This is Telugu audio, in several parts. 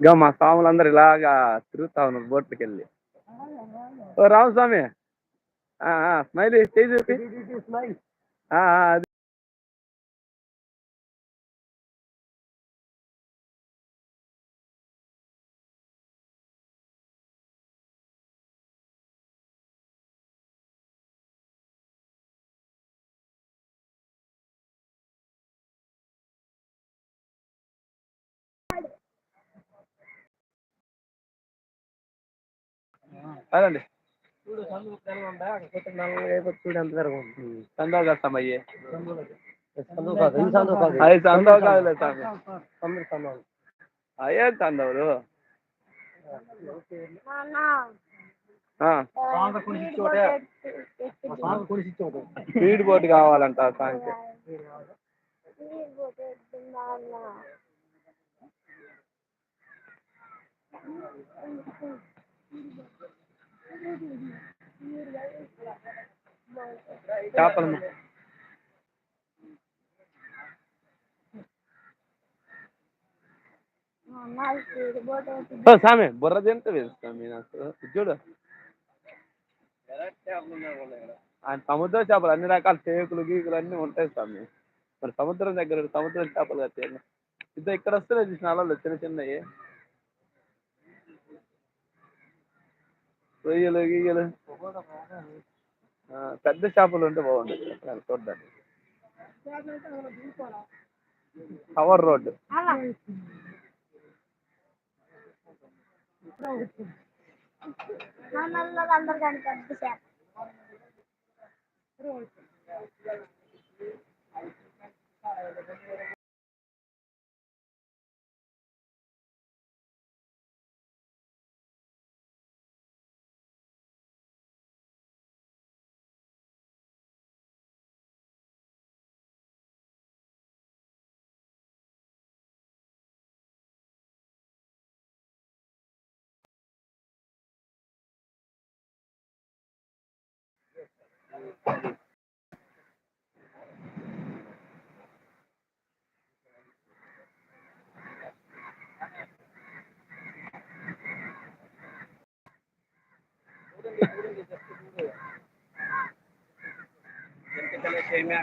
ఇంకా మా స్వాములందరూ ఇలాగా తిరుగుతా ఉన్నారు బోట్లకి వెళ్ళి ఓ రామస్వామి స్మైల్ చేయి చూపి. అదండి. అయ్యి. అది చందావు కాదులే స్వామి. అయ్యే చందవులు స్పీడ్ బోట్ కావాలంట సాయంత్రం చేపలు ఓ సామి బుర్ర తింటే స్వామి నాకు. చూడు. ఆయన సముద్ర చేపలు అన్ని రకాల చేకులు గీకులు అన్ని ఉంటాయి స్వామి మరి సముద్రం దగ్గర సముద్రం చేపలు కదా ఇద్దరు ఇక్కడ వస్తున్నాయి చూసిన అలలు చిన్న చిన్నవి. రొయ్యలు గీయలు ఆ, పెద్ద చేపలు ఉంటే బాగుంటుంది అక్కడ చూడ్డానికి కవర్ రోడ్డు అందరికంటే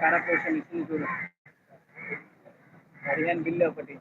కరపోషన్ ఇస్తుంది చూడు పదిహేను బిల్లు ఒకటి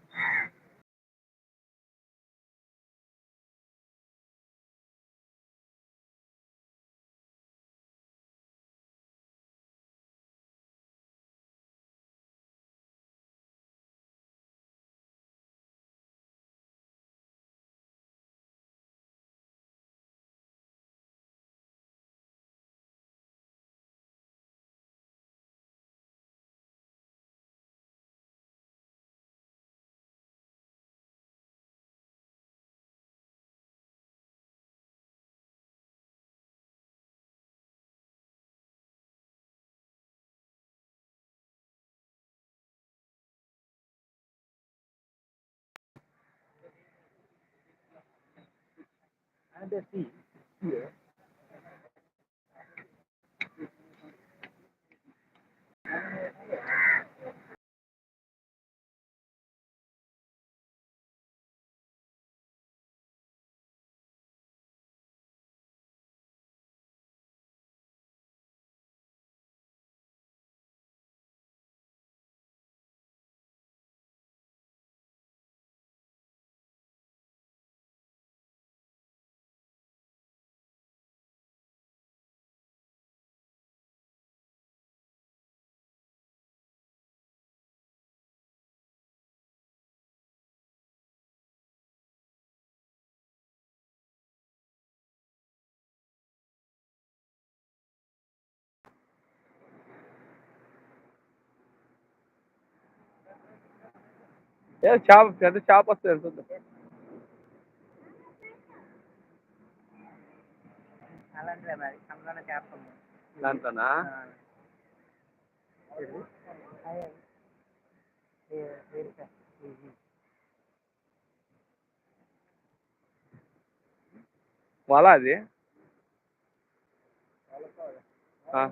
another thing here ఏ చేప పెద్ద చేప వస్తుంది చూద్దాం అలాంటిదే మరి అందులోనే చేస్తాము దాంట్లోనా వల అది ఆ,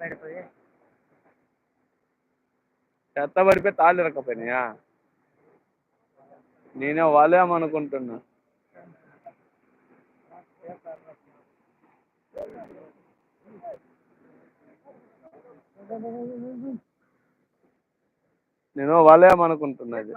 పడిపోయి చెత్త పడిపోయి తాళ్ళు ఇరకపోయినాయా నేనే వాళ్ళేమనుకుంటున్నా నేను వాళ్ళేమనుకుంటున్నది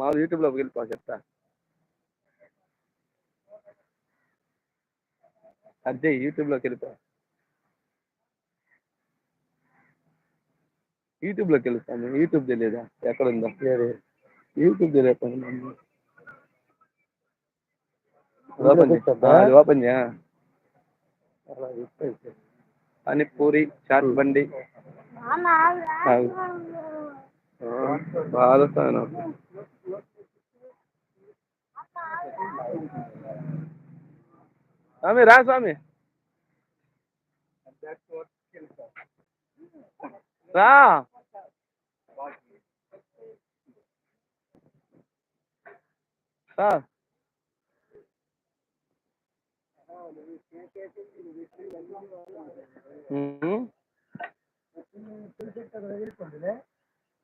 మా యూట్యూబ్లోకి వెళ్ళిపో చెప్తా. అదే యూట్యూబ్లోకి వెళ్ళిపో. యూట్యూబ్లోకి వెళ్ళిపోయాను యూట్యూబ్ తెలియదా? ఎక్కడ ఉందో యూట్యూబ్ తెలియదు ఓపెన్ పానీపూరి చాట్ బండి. నాన్న ఆగు. ఆ, బాగా ఫ్యాన్ స్వామి రా స్వామి రా రా ఉమ్.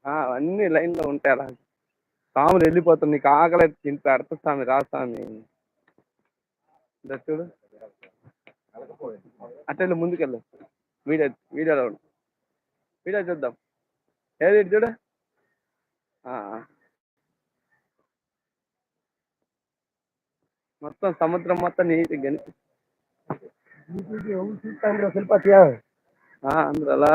ఆ, లైన్లో ఉంటాయి అలా స్వాములు వెళ్ళిపోతుంది నీకు ఆకలి అయితే తింటే అర్థ స్వామి రా స్వామి చూడు అట్లా ముందుకెళ్ళు వీడియో వీడియోలో వీడియో చూద్దాం ఏది చూడు ఆ, మొత్తం సముద్రం మొత్తం నీట్గా కనిపి అందరూ అలా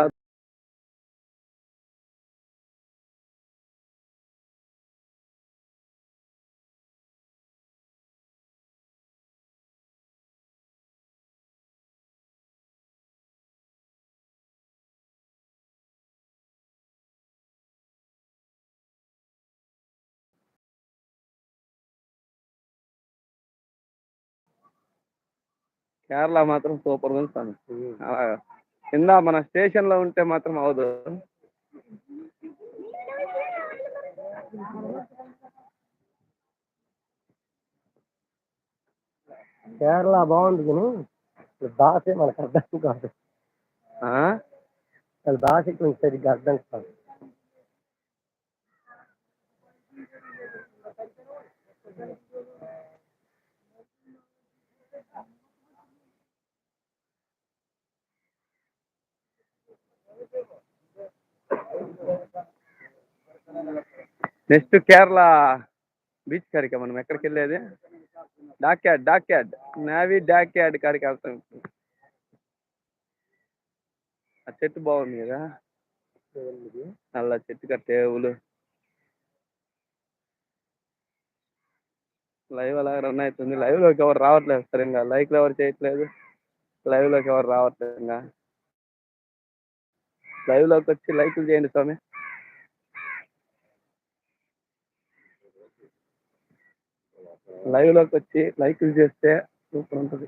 కేరళ మాత్రం సూపర్ ఉంది స్వామి. కింద మన స్టేషన్లో ఉంటే మాత్రం అవదు కేరళ బాగుంది కానీ భాషే మనకు అర్థం కాదు. కొంచెం సరిగ్గా అర్థం కాదు. నెక్స్ట్ కేరళ బీచ్ కాడికి మనం ఎక్కడికి వెళ్ళేది? డాక్యాడ్ డాక్యాడ్. నావీ డాక్యాడ్ కాడికి వెళ్తాం ఆ చెట్టు బాగుంది కదా? నల్ల చెట్టు కట్టేవులు లైవ్ అలా రన్ అవుతుంది. లైవ్లోకి ఎవరు రావట్లేదు సార్ ఇంకా లైక్లు ఎవరు చేయట్లేదు? లైవ్లోకి ఎవరు రావట్లేదు ఇంకా లైవ్లోకి వచ్చి లైక్లు చేయండి స్వామి. లైవ్లోకి వచ్చి లైక్లు చేస్తే సూపర్ ఉంటుంది.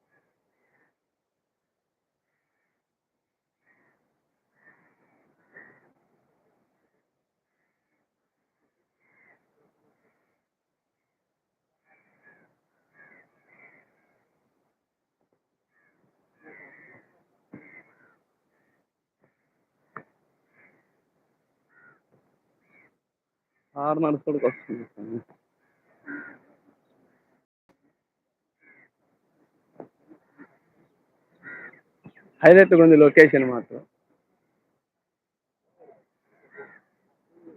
ఆరు నడుచుడికి వస్తుంది స్వామి. హైలైట్ ఉంది లొకేషన్ మాత్రం.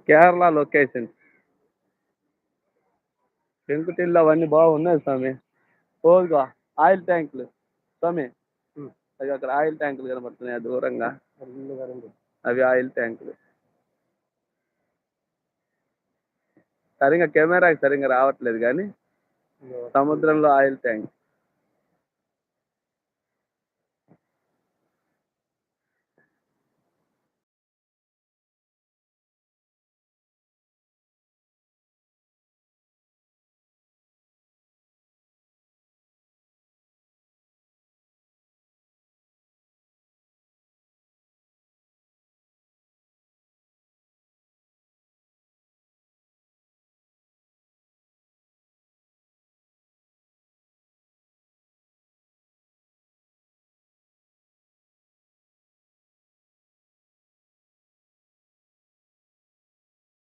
కేరళ లొకేషన్. పెంకుటిల్లు అవన్నీ బాగున్నాయి స్వామి. ఓల్గా ఆయిల్ ట్యాంకులు. స్వామి అవి అక్కడ ఆయిల్ ట్యాంకులు కనబడుతున్నాయి దూరంగా. అవి ఆయిల్ ట్యాంకులు. సరిగా కెమెరాకి సరిగా రావట్లేదు కానీ సముద్రంలో ఆయిల్ ట్యాంక్.